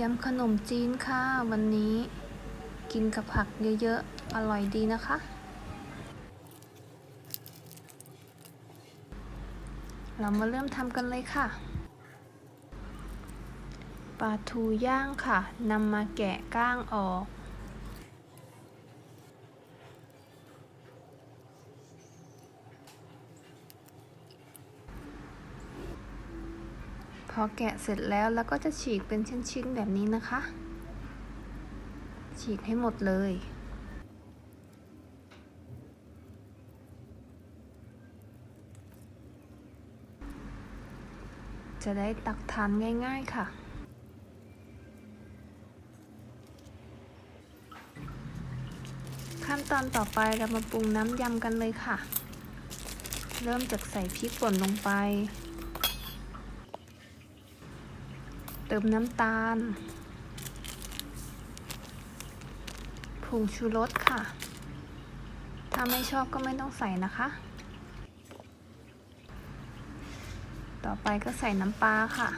ยำขนมจีนค่ะ วันนี้กินกับผักเยอะๆ อร่อยดีนะคะ เรามาเริ่มทำกันเลยค่ะ ปลาทูย่างค่ะนำมาแกะก้างออก พ อแกะเสร็จแล้วเราก็จะฉีกเป็นชิ้นๆแบบนี้นะคะ ฉีกให้หมดเลยจะได้ตักทานง่าย ๆ ค่ะ ขั้นตอนต่อไปเรามาปรุงน้ำยำกันเลยค่ะ เริ่มจากใส่พริกป่นลงไป เติมน้ำตาล ผงชูรสค่ะ ถ้าไม่ชอบก็ไม่ต้องใส่นะคะ ต่อไปก็ใส่น้ำปลาค่ะ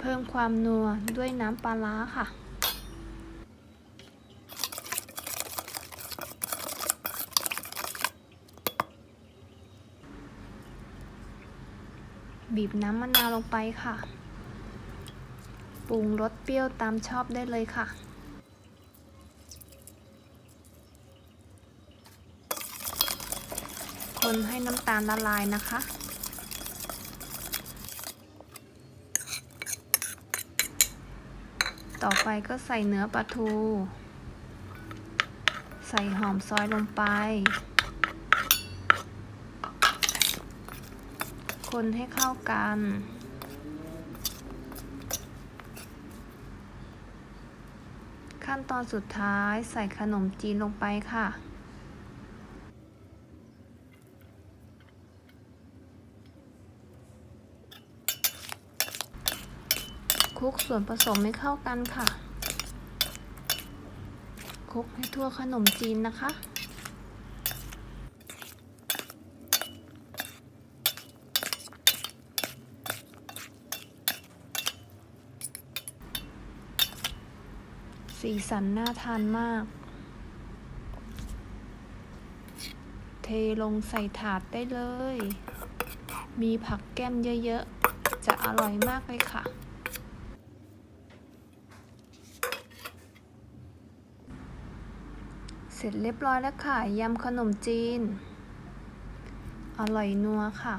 เพิ่มความนัวด้วยน้ำปลาร้าค่ะ บีบน้ำมะนาวลงไปค่ะ ปรุงรสเปรี้ยวตามชอบได้เลยค่ะ คนให้น้ำตาลละลายนะคะ ต่อไปก็ใส่เนื้อปลาทู ใส่หอมซอยลงไป คนให้เข้ากัน ขั้นตอนสุดท้ายใส่ขนมจีนลงไปค่ะคลุกส่วนผสมให้เข้ากันค่ะคลุกให้ทั่วขนมจีนนะคะ สีสันน่าทานมาก เทลงใส่ถาดได้เลย มีผักแก้มเยอะๆ จะอร่อยมากเลยค่ะ เสร็จเรียบร้อยแล้วค่ะ ยำขนมจีน อร่อยนัวค่ะ